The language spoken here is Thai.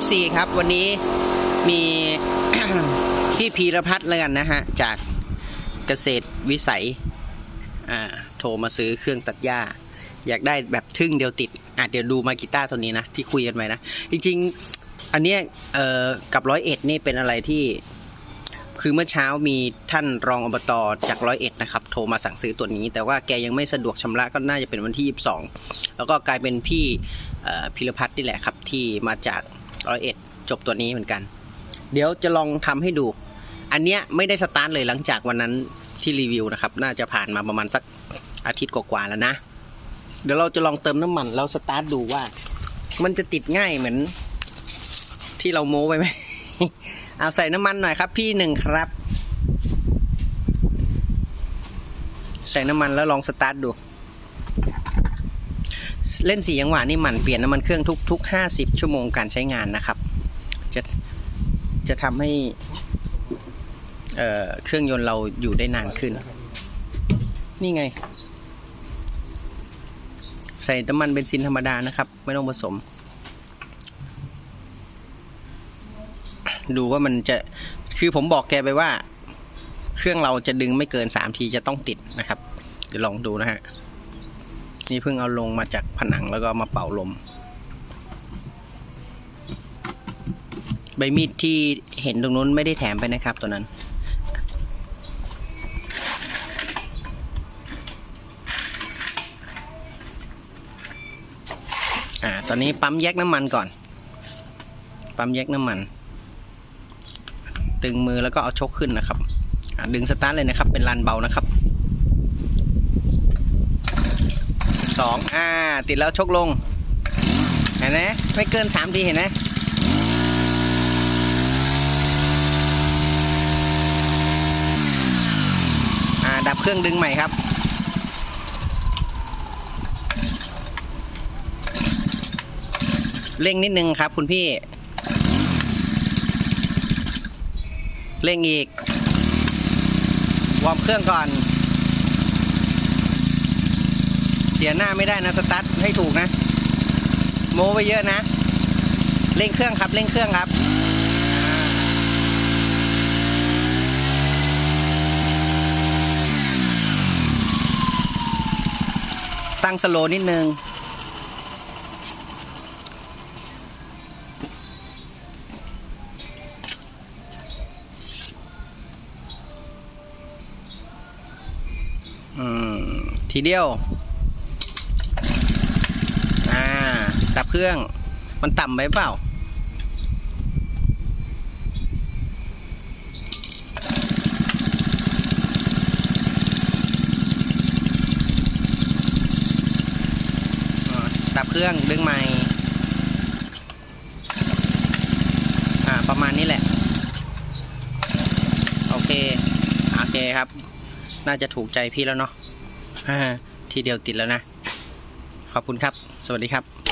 FC ครับ วันนี้มีพี่พีรพัฒน์แล้วกันนะฮะ จากเกษตรวิสัยโทรมาซื้อเครื่องตัดหญ้า อยากได้แบบทึ่งเดียวติดอะเดี๋ยวดูมากีต้าตัวนี้นะ ที่คุยกันไว้นะ จริง ๆ อันเนี้ยกับร้อยเอ็ดนี่เป็นอะไรที่ คือเมื่อเช้ามีท่านรองอบตจากร้อยเอ็ดนะครับ โทรมาสั่งซื้อตัวนี้ แต่ว่าแกยังไม่สะดวกชำระก็น่าจะเป็นวันที่ 22 แล้วก็กลายเป็นพี่พิรพัฒน์นี่แหละครับ ที่มาจาก ร้อยเอ็ดจบตัวนี้เหมือนกัน เดี๋ยวจะลองทำให้ดู อันเนี้ยไม่ได้สตาร์ทเลยหลังจากวันนั้นที่รีวิวนะครับ น่าจะผ่านมาประมาณสักอาทิตย์กว่าๆแล้วนะ เดี๋ยวเราจะลองเติมน้ำมันแล้วสตาร์ทดูว่า มันจะติดง่ายเหมือน ที่เราโม้ไว้ไหมเอาใส่น้ำมันหน่อยครับ พี่หนึ่งครับ ใส่น้ำมันแล้วลองสตาร์ทดู เล่นสียังหวะนี่หมั่นเปลี่ยนน้ำมันเครื่องทุกทุกห้าสิบชั่วโมงการใช้งานนะครับ จะจะทำให้เอ่อเครื่องยนต์เราอยู่ได้นานขึ้น นี่ไง ใส่น้ำมันเบนซินธรรมดานะครับ ไม่ต้องผสม ดูว่ามันจะคือผมบอกแกไปว่า เครื่องเราจะดึงไม่เกินสามทีจะต้องติดนะครับเดี๋ยวลองดูนะฮะ นี่เพิ่งเอาลงมาจากผนังแล้วก็มาเป่าลม ใบมีดที่เห็นตรงนู้นไม่ได้แถมไปนะครับตัวนั้น อ่า ตอนนี้ปั๊มแยกน้ำมันก่อน ปั๊มแยกน้ำมัน ตึงมือแล้วก็เอาชกขึ้นนะครับดึงสตาร์ทเลยนะครับ เป็นลานเบานะครับ สองอ่า ติดแล้วชกลง เห็นไหมไม่เกินสามทีเห็นไหมอ่า ดับเครื่องดึงใหม่ครับเร่งนิดนึงครับคุณพี่ เร่งอีก วอร์มเครื่องก่อน เสียหน้าไม่ได้นะสตาร์ทให้ถูกนะ โมไปเยอะนะ เร่งเครื่องครับเร่งเครื่องครับตั้งสโลนิดนึงอืมทีเดียว อ่า ดับ เครื่อง มันต่ำไปเปล่าอ่า ดับเครื่องดึงใหม่ อ่า ประมาณนี้แหละ โอเค โอเคครับ น่าจะถูกใจพี่แล้วเนาะทีเดียวติดแล้วนะ ขอบคุณครับ สวัสดีครับ